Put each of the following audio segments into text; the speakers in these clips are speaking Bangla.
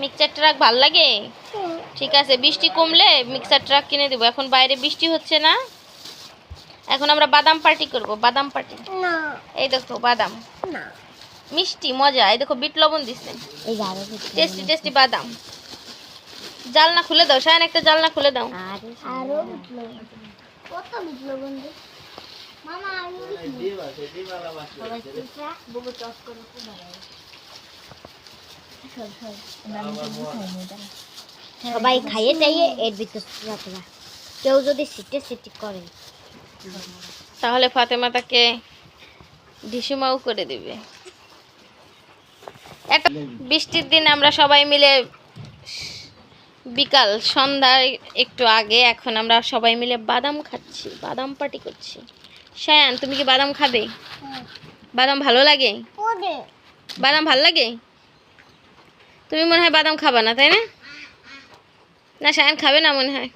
মিক্সার ট্রাক ভালো লাগে? ঠিক আছে বৃষ্টি কমলে মিক্সার ট্রাক কিনে দেবো। এখন বাইরে বৃষ্টি হচ্ছে না। এখন আমরা বাদাম পার্টি করব বাদাম পার্টি এই দেখো বাদাম। না। মিষ্টি মজা। এই দেখো বিট লবণ দিচ্ছে টেস্টি টেস্টি বাদাম। জালনা খুলে দাও শায়ন একটা জালনা খুলে দাও। আরে কত মামা আরও সবাই খাইয়ে চাইয়ে এর ভিতর কেউ যদি সিটে সিটি করে। তাহলে ফাতেমা তাকে ঢিসুমাও করে দিবে। একটা বৃষ্টির দিন আমরা সবাই মিলে বিকাল সন্ধ্যায় একটু আগে এখন আমরা সবাই মিলে বাদাম খাচ্ছি বাদাম পার্টি করছি। শায়ান তুমি কি বাদাম খাবে? বাদাম ভালো লাগে? ওরে। বাদাম ভালো লাগে? তুমি মনে হয় বাদাম খাবা না তাই না? না শায়ান খাবে না মনে হয়।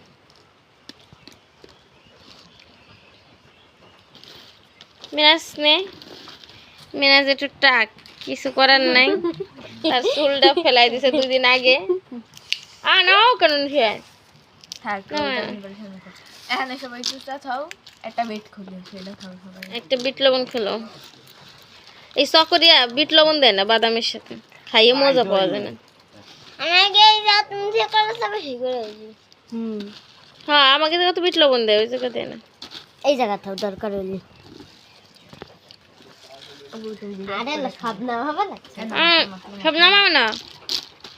মিনাজ নে। মিনাজ একটু টাক কিছু করার নাই। তার চুলটা ফেলাই দিছে দুদিন আগে। আ নাও কেন শায়ান এখানে সবাই চুপচাপ থাও একটা বেড খুলো সেটা খাও সবাই একটা বিট লবণ খেলো। এই সকরিয়া বিট লবণ দেয় না বাদামের সাথে। খাইয়ে মজা পাওয়া যায় না। আমাকে এই রাত মুখে করে সবাই ঠিক করে হুম। হ্যাঁ আমাকে দেখো তো বিট লবণ দেয় ওই জায়গা দেয় না। এই জায়গাটাও দরকার হইলে। আরে না সব না হবে না। আহ, সব নামাও না?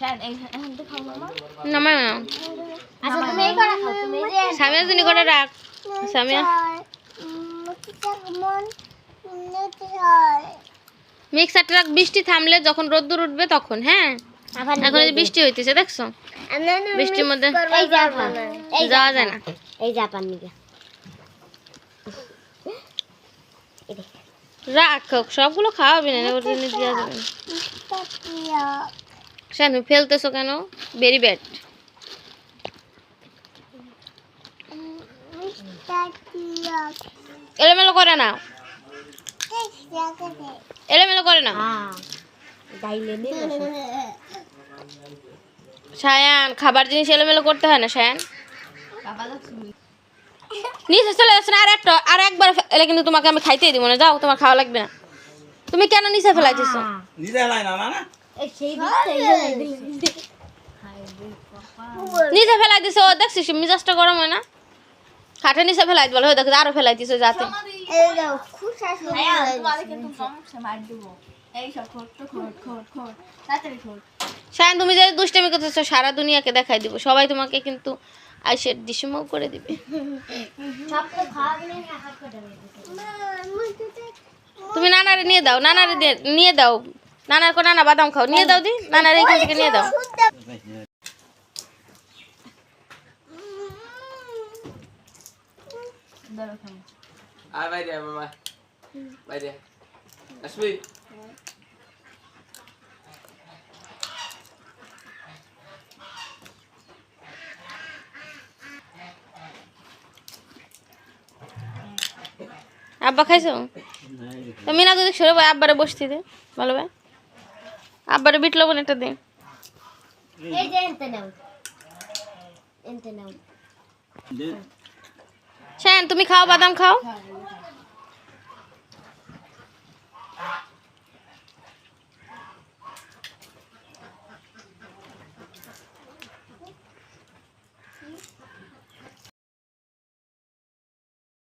হ্যাঁ এখান থেকে খাও মামা নামাও না। আচ্ছা তুমি এই করে খাও তুমি এই যে সামিয়া জুনি করে রাখ সামিয়া মিক্সার ট্রাক বৃষ্টি থামলে যখন রোদ্দুর উঠবে তখন হ্যাঁ? এখন বৃষ্টি। হইতেছে দেখছ? বৃষ্টির মধ্যে এই জাপান। এই যাওয়া যায় না। এই জাপান নিকে রাখ সবগুলো খাওয়াবি না দেওয়া যাবে না সে তুমি ফেলতেছো কেন? ভেরি ব্যাড এলোমেলো করে না। এলোমেলো করে না। সায়ান, খাবার জিনিস এলোমেলো করতে হয় না, সায়ান? নিচে চলে যাচ্ছে না, আর একটা, আর একবার এলে কিন্তু তোমাকে আমি খাইতেই দিব না। যাও, তোমার খাওয়া লাগবে না। তুমি কেন নিচে ফেলাইতেছো? নিজে হেলাই না না। নিচে ফেলাই দিছো ও দেখছিস মিজাজটা গরম হয় না? খাটে নিচে ফেলাই বলো দেখো আরও ফেলাই দিছো যাতে। সায়ান তুমি যে দুষ্টামি করতেছো সারা দুনিয়াকে দেখাই দিব। সবাই তোমাকে কিন্তু আইসের ডিসিমাও করে দিবে। তুমি নানারে নিয়ে দাও নানারে নিয়ে দাও। নানার কো নানা বাদাম খাও নিয়ে দাও দি নানার এইখান থেকে নিয়ে দাও। আয় বাইরে মামা বাইরে। আসবি? আব্বা খাইছো? তো মিনা যদি সরে ভাই আব্বারে বসতে দে ভালো ভাই। আব্বারে বিট লবণ একটা দে। এই যে এনতে নাও। এনতে নাও। শায়ান তুমি খাও বাদাম খাও।